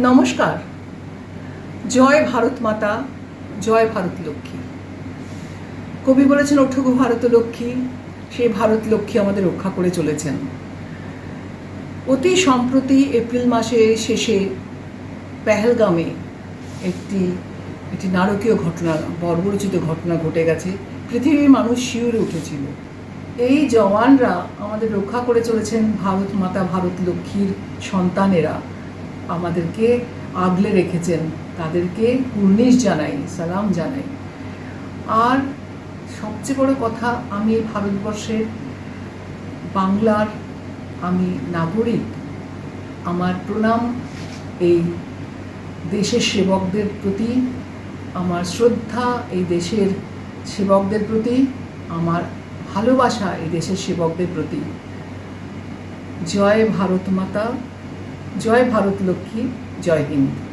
নমস্কার। জয় ভারত মাতা, জয় ভারত লক্ষ্মী। কবি বলেছেন, ওঠুকু ভারত লক্ষ্মী, সেই ভারত লক্ষ্মী আমাদের রক্ষা করে চলেছেন। অতি সম্প্রতি এপ্রিল মাসের শেষে পেহেলগামে একটি একটি নারকীয় ঘটনা, বর্বরচিত ঘটনা ঘটে গেছে। পৃথিবীর মানুষ শিউরে উঠেছিল। এই জওয়ানরা আমাদের রক্ষা করে চলেছেন ভারত মাতা, ভারত লক্ষ্মীর সন্তানেরা। আমাদেরকে আগলে রেখেছেন। তাদেরকে কুর্নিশ জানাই, সালাম জানাই। আর সবচেয়ে বড় কথা, আমি ভারতবর্ষের বাংলার আমি নাগরিক। আমার প্রণাম এই দেশের সেবকদের প্রতি, আমার শ্রদ্ধা এই দেশের সেবকদের প্রতি, আমার ভালোবাসা এই দেশের সেবকদের প্রতি। জয় ভারত মাতা। জয় ভারত লক্ষ্মী জয় হিন্দ।